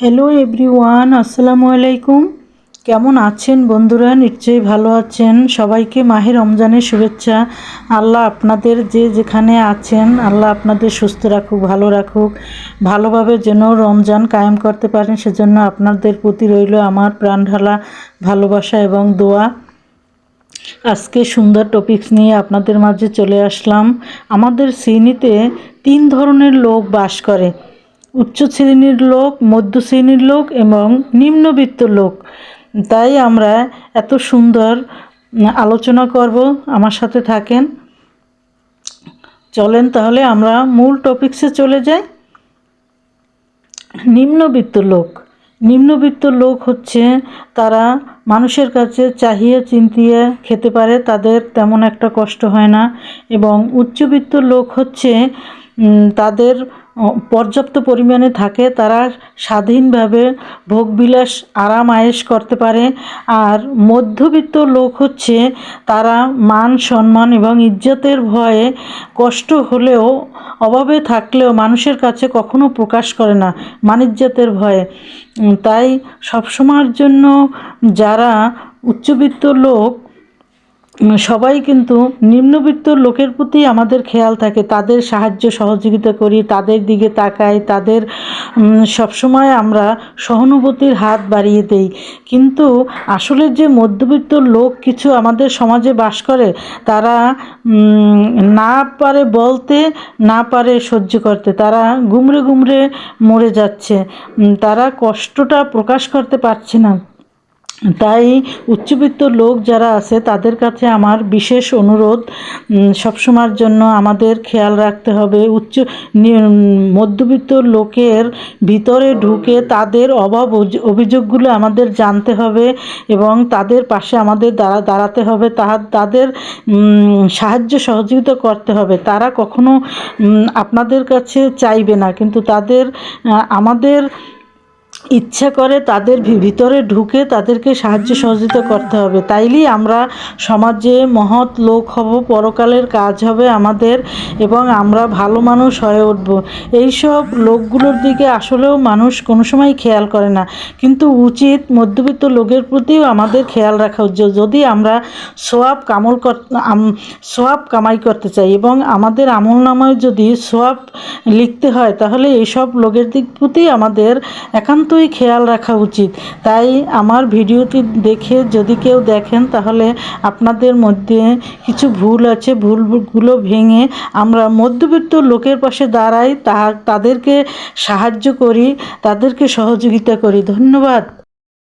Hello everyone আসসালামু আলাইকুম। কেমন আছেন বন্ধুরা? নিশ্চয়ই ভালো আছেন। সবাইকে মাহের রমজানের শুভেচ্ছা। আল্লাহ আপনাদের যে যেখানে আছেন, আল্লাহ আপনাদের সুস্থ রাখুক, ভালো রাখুক। ভালোভাবে যেন রমজান কায়েম করতে পারেন, সেজন্য আপনাদের প্রতি রইল আমার প্রাণ ঢালা ভালোবাসা এবং দোয়া। আজকে সুন্দর টপিকস নিয়ে আপনাদের মাঝে চলে আসলাম। আমাদের শ্রেণীতে তিন ধরনের লোক বাস করে। উচ্চ শ্রেণির লোক, মধ্য শ্রেণির লোক এবং নিম্নবিত্ত লোক। তাই আমরা এত সুন্দর আলোচনা করব। আমার সাথে থাকেন। চলেন তাহলে আমরা মূল টপিক্সে চলে যাই। নিম্নবিত্ত লোক। নিম্নবিত্ত লোক হচ্ছে তারা মানুষের কাছে চাহিয়ে চিন্তিয়ে খেতে পারে, তাদের তেমন একটা কষ্ট হয় না। এবং উচ্চবিত্ত লোক হচ্ছে তাদের পর্যাপ্ত পরিমাণে থাকে, তারা স্বাধীনভাবে ভোগবিলাস, আরাম, আয়েশ করতে পারে। আর মধ্যবিত্ত লোক হচ্ছে, তারা মান, সম্মান এবং ইজ্জতের ভয়ে কষ্ট হলেও, অভাবে থাকলেও মানুষের কাছে কখনো প্রকাশ করে না, মানিজ্যতের ভয়ে। তাই সবসময়ের জন্য যারা উচ্চবিত্ত লোক সবাই কিন্তু নিম্নবিত্ত লোকের প্রতি আমাদের খেয়াল থাকে, তাদের সাহায্য সহযোগিতা করি, তাদের দিকে তাকাই, তাদের সবসময় আমরা সহানুভূতির হাত বাড়িয়ে দেই। কিন্তু আসলে যে মধ্যবিত্ত লোক কিছু আমাদের সমাজে বাস করে, তারা না পারে বলতে, না পারে সহ্য করতে, তারা গুমরে গুমরে মরে যাচ্ছে। তারা কষ্টটা প্রকাশ করতে পারছে না। তাই উচ্চবিত্ত লোক যারা আছে, তাদের কাছে আমার বিশেষ অনুরোধ সবসময়ের জন্য আমাদের খেয়াল রাখতে হবে। উচ্চ মধ্যবিত্ত লোকের ভিতরে ঢুকে তাদের অভাব অভিযোগগুলো আমাদের জানতে হবে এবং তাদের পাশে আমাদের দাঁড়া, দাঁড়াতে হবে। তাহা, তাদের সাহায্য সহযোগিতা করতে হবে। তারা কখনো আপনাদের কাছে চাইবে না, কিন্তু তাদের আমাদের ইচ্ছা করে তাদের ভিতরে ঢুকে তাদেরকে সাহায্য সহযোগিতা করতে হবে। তাইলেই আমরা সমাজে মহৎ লোক হব, পরকালের কাজ হবে আমাদের এবং আমরা ভালো মানুষ হয়ে উঠব। এইসব লোকগুলোর দিকে আসলেও মানুষ কোনো সময় খেয়াল করে না। কিন্তু উচিত মধ্যবিত্ত লোকের প্রতিও আমাদের খেয়াল রাখা উচিত। যদি আমরা সোয়াব কামল কর সোয়াব কামাই করতে চাই এবং আমাদের আমল নামায় যদি সোয়াব লিখতে হয়, তাহলে এইসব লোকের দিক প্রতি আমাদের একান্তই খেয়াল রাখা উচিত। তাই আমার ভিডিওটি দেখে যদি কেউ দেখেন, তাহলে আপনাদের মধ্যে কিছু ভুল আছে। ভুলগুলো ভেঙে আমরা মধ্যবিত্ত লোকের পাশে দাঁড়াই, তা, তাদেরকে সাহায্য করি, তাদেরকে সহযোগিতা করি। ধন্যবাদ।